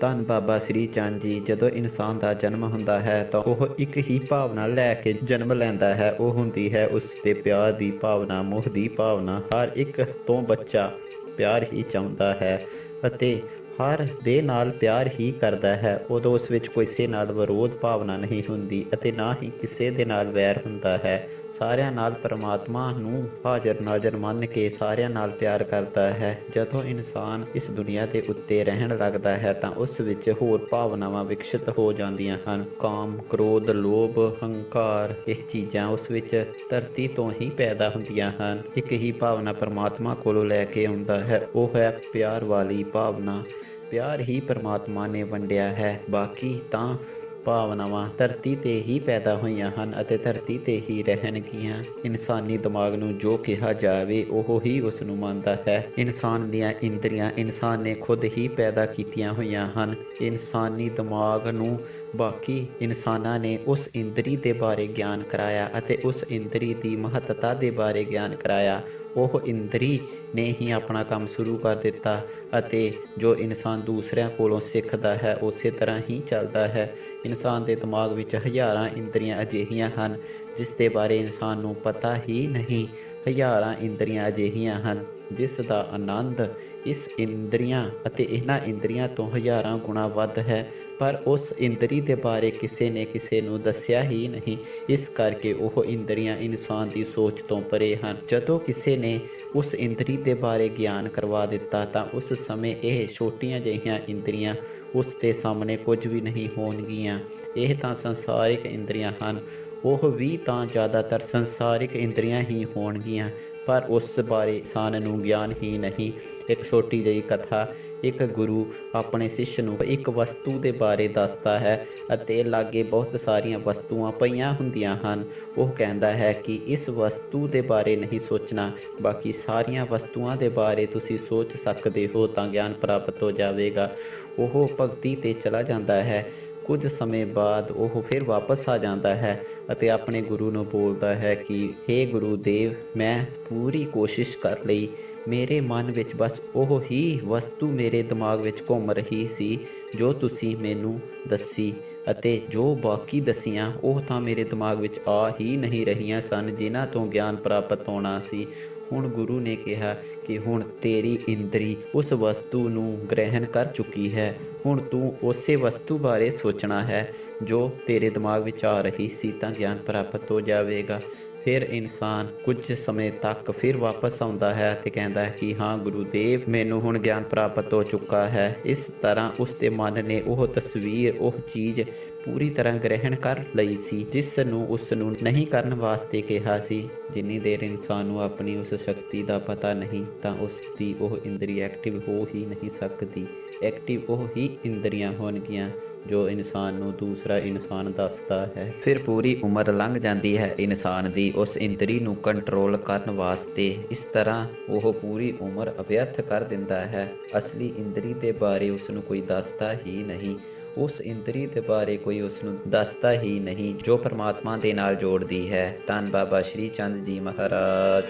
ਧੰਨ ਬਾਬਾ ਸ੍ਰੀ ਚੰਦ ਜੀ, ਜਦੋਂ ਇਨਸਾਨ ਦਾ ਜਨਮ ਹੁੰਦਾ ਹੈ ਤਾਂ ਉਹ ਇੱਕ ਹੀ ਭਾਵਨਾ ਲੈ ਕੇ ਜਨਮ ਲੈਂਦਾ ਹੈ। ਉਹ ਹੁੰਦੀ ਹੈ ਉਸ ਦੇ ਪਿਆਰ ਦੀ ਭਾਵਨਾ, ਮੋਹ ਦੀ ਭਾਵਨਾ। ਹਰ ਇੱਕ ਤੋਂ ਬੱਚਾ ਪਿਆਰ ਹੀ ਚਾਹੁੰਦਾ ਹੈ ਅਤੇ ਹਰ ਦੇ ਨਾਲ ਪਿਆਰ ਹੀ ਕਰਦਾ ਹੈ। ਉਦੋਂ ਉਸ ਵਿੱਚ ਕਿਸੇ ਨਾਲ ਵਿਰੋਧ ਭਾਵਨਾ ਨਹੀਂ ਹੁੰਦੀ ਅਤੇ ਨਾ ਹੀ ਕਿਸੇ ਦੇ ਨਾਲ ਵੈਰ ਹੁੰਦਾ ਹੈ। ਸਾਰਿਆਂ ਨਾਲ ਪਰਮਾਤਮਾ ਨੂੰ ਹਾਜ਼ਰ ਨਾਜ਼ਰ ਮੰਨ ਕੇ ਸਾਰਿਆਂ ਨਾਲ ਪਿਆਰ ਕਰਦਾ ਹੈ। ਜਦੋਂ ਇਨਸਾਨ ਇਸ ਦੁਨੀਆ ਦੇ ਉੱਤੇ ਰਹਿਣ ਲੱਗਦਾ ਹੈ ਤਾਂ ਉਸ ਵਿੱਚ ਹੋਰ ਭਾਵਨਾਵਾਂ ਵਿਕਸਿਤ ਹੋ ਜਾਂਦੀਆਂ ਹਨ। ਕਾਮ, ਕ੍ਰੋਧ, ਲੋਭ, ਹੰਕਾਰ, ਇਹ ਚੀਜ਼ਾਂ ਉਸ ਵਿੱਚ ਧਰਤੀ ਤੋਂ ਹੀ ਪੈਦਾ ਹੁੰਦੀਆਂ ਹਨ। ਇੱਕ ਹੀ ਭਾਵਨਾ ਪਰਮਾਤਮਾ ਕੋਲੋਂ ਲੈ ਕੇ ਆਉਂਦਾ ਹੈ। ਉਹ ਹੈ ਪਿਆਰ ਵਾਲੀ ਭਾਵਨਾ। ਪਿਆਰ ਹੀ ਪਰਮਾਤਮਾ ਨੇ ਵੰਡਿਆ ਹੈ। ਬਾਕੀ ਤਾਂ ਭਾਵਨਾਵਾਂ ਧਰਤੀ ਤੇ ਹੀ ਪੈਦਾ ਹੋਈਆਂ ਹਨ ਅਤੇ ਧਰਤੀ ਤੇ ਹੀ ਰਹਿਣਗੀਆਂ। ਇਨਸਾਨੀ ਦਿਮਾਗ ਨੂੰ ਜੋ ਕਿਹਾ ਜਾਵੇ, ਉਹ ਹੀ ਉਸ ਨੂੰ ਮੰਨਦਾ ਹੈ। ਇਨਸਾਨ ਦੀਆਂ ਇੰਦਰੀਆਂ ਇਨਸਾਨ ਨੇ ਖੁਦ ਹੀ ਪੈਦਾ ਕੀਤੀਆਂ ਹੋਈਆਂ ਹਨ। ਇਨਸਾਨੀ ਦਿਮਾਗ ਨੂੰ ਬਾਕੀ ਇਨਸਾਨਾਂ ਨੇ ਉਸ ਇੰਦਰੀ ਦੇ ਬਾਰੇ ਗਿਆਨ ਕਰਾਇਆ ਅਤੇ ਉਸ ਇੰਦਰੀ ਦੀ ਮਹੱਤਤਾ ਦੇ ਬਾਰੇ ਗਿਆਨ ਕਰਾਇਆ। ਉਹ ਇੰਦਰੀ ਨੇ ਹੀ ਆਪਣਾ ਕੰਮ ਸ਼ੁਰੂ ਕਰ ਦਿੱਤਾ ਅਤੇ ਜੋ ਇਨਸਾਨ ਦੂਸਰਿਆਂ ਕੋਲੋਂ ਸਿੱਖਦਾ ਹੈ, ਉਸੇ ਤਰ੍ਹਾਂ ਹੀ ਚੱਲਦਾ ਹੈ। ਇਨਸਾਨ ਦੇ ਦਿਮਾਗ ਵਿੱਚ ਹਜ਼ਾਰਾਂ ਇੰਦਰੀਆਂ ਅਜਿਹੀਆਂ ਹਨ, ਜਿਸ ਦੇ ਬਾਰੇ ਇਨਸਾਨ ਨੂੰ ਪਤਾ ਹੀ ਨਹੀਂ। ਹਜ਼ਾਰਾਂ ਇੰਦਰੀਆਂ ਅਜਿਹੀਆਂ ਹਨ, ਜਿਸ ਦਾ ਆਨੰਦ ਇਸ ਇੰਦਰੀਆਂ ਅਤੇ ਇਹਨਾਂ ਇੰਦਰੀਆਂ ਤੋਂ ਹਜ਼ਾਰਾਂ ਗੁਣਾ ਵੱਧ ਹੈ, ਪਰ ਉਸ ਇੰਦਰੀ ਦੇ ਬਾਰੇ ਕਿਸੇ ਨੇ ਕਿਸੇ ਨੂੰ ਦੱਸਿਆ ਹੀ ਨਹੀਂ। ਇਸ ਕਰਕੇ ਉਹ ਇੰਦਰੀਆਂ ਇਨਸਾਨ ਦੀ ਸੋਚ ਤੋਂ ਪਰੇ ਹਨ। ਜਦੋਂ ਕਿਸੇ ਨੇ ਉਸ ਇੰਦਰੀ ਦੇ ਬਾਰੇ ਗਿਆਨ ਕਰਵਾ ਦਿੱਤਾ, ਤਾਂ ਉਸ ਸਮੇਂ ਇਹ ਛੋਟੀਆਂ ਜਿਹੀਆਂ ਇੰਦਰੀਆਂ ਉਸ ਦੇ ਸਾਹਮਣੇ ਕੁਝ ਵੀ ਨਹੀਂ ਹੋਣਗੀਆਂ। ਇਹ ਤਾਂ ਸੰਸਾਰਿਕ ਇੰਦਰੀਆਂ ਹਨ। ਉਹ ਵੀ ਤਾਂ ਜ਼ਿਆਦਾਤਰ ਸੰਸਾਰਿਕ ਇੰਦਰੀਆਂ ਹੀ ਹੋਣਗੀਆਂ, ਪਰ ਉਸ ਬਾਰੇ ਇਨਸਾਨ ਨੂੰ ਗਿਆਨ ਹੀ ਨਹੀਂ। ਇੱਕ ਛੋਟੀ ਜਿਹੀ ਕਥਾ, ਇੱਕ ਗੁਰੂ ਆਪਣੇ ਸਿੱਸ਼ ਨੂੰ ਇੱਕ ਵਸਤੂ ਦੇ ਬਾਰੇ ਦੱਸਦਾ ਹੈ ਅਤੇ ਲਾਗੇ ਬਹੁਤ ਸਾਰੀਆਂ ਵਸਤੂਆਂ ਪਈਆਂ ਹੁੰਦੀਆਂ ਹਨ। ਉਹ ਕਹਿੰਦਾ ਹੈ ਕਿ ਇਸ ਵਸਤੂ ਦੇ ਬਾਰੇ ਨਹੀਂ ਸੋਚਣਾ, ਬਾਕੀ ਸਾਰੀਆਂ ਵਸਤੂਆਂ ਦੇ ਬਾਰੇ ਤੁਸੀਂ ਸੋਚ ਸਕਦੇ ਹੋ ਤਾਂ ਗਿਆਨ ਪ੍ਰਾਪਤ ਹੋ ਜਾਵੇਗਾ। ਉਹ ਭਗਤੀ ਤੇ ਚਲਾ ਜਾਂਦਾ ਹੈ। ਕੁਝ ਸਮੇਂ ਬਾਅਦ ਉਹ ਫਿਰ ਵਾਪਸ ਆ ਜਾਂਦਾ ਹੈ ਅਤੇ ਆਪਣੇ ਗੁਰੂ ਨੂੰ ਬੋਲਦਾ ਹੈ ਕਿ हे ਗੁਰੂਦੇਵ, ਮੈਂ ਪੂਰੀ ਕੋਸ਼ਿਸ਼ ਕਰ ਲਈ। ਮੇਰੇ ਮਨ ਵਿੱਚ ਬਸ ਉਹ ਹੀ ਵਸਤੂ ਮੇਰੇ ਦਿਮਾਗ ਵਿੱਚ ਘੁੰਮ ਰਹੀ ਸੀ, ਜੋ ਤੁਸੀਂ ਮੈਨੂੰ ਦੱਸੀ। ਅਤੇ ਜੋ ਬਾਕੀ ਦਸੀਆਂ, ਉਹ ਤਾਂ ਮੇਰੇ ਦਿਮਾਗ ਵਿੱਚ ਆ ਹੀ ਨਹੀਂ ਰਹੀਆਂ ਸਨ, ਜਿਨ੍ਹਾਂ ਤੋਂ ਗਿਆਨ ਪ੍ਰਾਪਤ ਹੋਣਾ ਸੀ। ਹੁਣ ਗੁਰੂ ਨੇ ਕਿਹਾ ਕਿ ਹੁਣ ਤੇਰੀ ਇੰਦਰੀ ਉਸ ਵਸਤੂ ਨੂੰ ਗ੍ਰਹਿਣ ਕਰ ਚੁੱਕੀ ਹੈ। ਹੁਣ ਤੂੰ ਉਸੇ ਵਸਤੂ ਬਾਰੇ ਸੋਚਣਾ ਹੈ, ਜੋ ਤੇਰੇ ਦਿਮਾਗ ਵਿੱਚ ਆ ਰਹੀ ਸੀ ਤਾਂ ਗਿਆਨ ਪ੍ਰਾਪਤ ਹੋ ਜਾਵੇਗਾ। ਫਿਰ ਇਨਸਾਨ ਕੁਝ ਸਮੇਂ ਤੱਕ ਫਿਰ ਵਾਪਸ ਆਉਂਦਾ ਹੈ ਤੇ ਕਹਿੰਦਾ ਹੈ ਕਿ ਹਾਂ, ਗੁਰੂਦੇਵ, ਮੈਨੂੰ ਹੁਣ ਗਿਆਨ ਪ੍ਰਾਪਤ ਹੋ ਚੁੱਕਾ ਹੈ। ਇਸ ਤਰ੍ਹਾਂ ਉਸ ਦੇ ਮਨ ਨੇ ਉਹ ਤਸਵੀਰ, ਉਹ ਚੀਜ਼ ਪੂਰੀ ਤਰ੍ਹਾਂ ਗ੍ਰਹਿਣ ਕਰ ਲਈ ਸੀ, ਜਿਸ ਨੂੰ ਉਸ ਨੂੰ ਨਹੀਂ ਕਰਨ ਵਾਸਤੇ ਕਿਹਾ ਸੀ। ਜਿੰਨੀ ਦੇਰ ਇਨਸਾਨ ਨੂੰ ਆਪਣੀ ਉਸ ਸ਼ਕਤੀ ਦਾ ਪਤਾ ਨਹੀਂ, ਤਾਂ ਉਸ ਦੀ ਉਹ ਇੰਦਰੀ ਐਕਟਿਵ ਹੋ ਹੀ ਨਹੀਂ ਸਕਦੀ। ਐਕਟਿਵ ਉਹ ਹੀ ਇੰਦਰੀਆਂ ਹੋਣਗੀਆਂ, ਜੋ ਇਨਸਾਨ ਨੂੰ ਦੂਸਰਾ ਇਨਸਾਨ ਦੱਸਦਾ ਹੈ। ਫਿਰ ਪੂਰੀ ਉਮਰ ਲੰਘ ਜਾਂਦੀ ਹੈ। ਇਨਸਾਨ ਦੀ ਉਸ ਇੰਦਰੀ ਨੂੰ ਕੰਟਰੋਲ ਕਰਨ ਵਾਸਤੇ ਇਸ ਤਰ੍ਹਾਂ ਉਹ ਪੂਰੀ ਉਮਰ ਅਵਿਅਰਥ ਕਰ ਦਿੰਦਾ ਹੈ। ਅਸਲੀ ਇੰਦਰੀ ਦੇ ਬਾਰੇ ਉਸ ਨੂੰ ਕੋਈ ਦੱਸਦਾ ਹੀ ਨਹੀਂ। ਉਸ ਇੰਦਰੀ ਦੇ ਬਾਰੇ ਕੋਈ ਉਸ ਨੂੰ ਦੱਸਦਾ ਹੀ ਨਹੀਂ, ਜੋ ਪਰਮਾਤਮਾ ਦੇ ਨਾਲ ਜੋੜਦੀ ਹੈ। ਧੰਨ ਬਾਬਾ ਸ਼੍ਰੀ ਚੰਦ ਜੀ ਮਹਾਰਾਜ।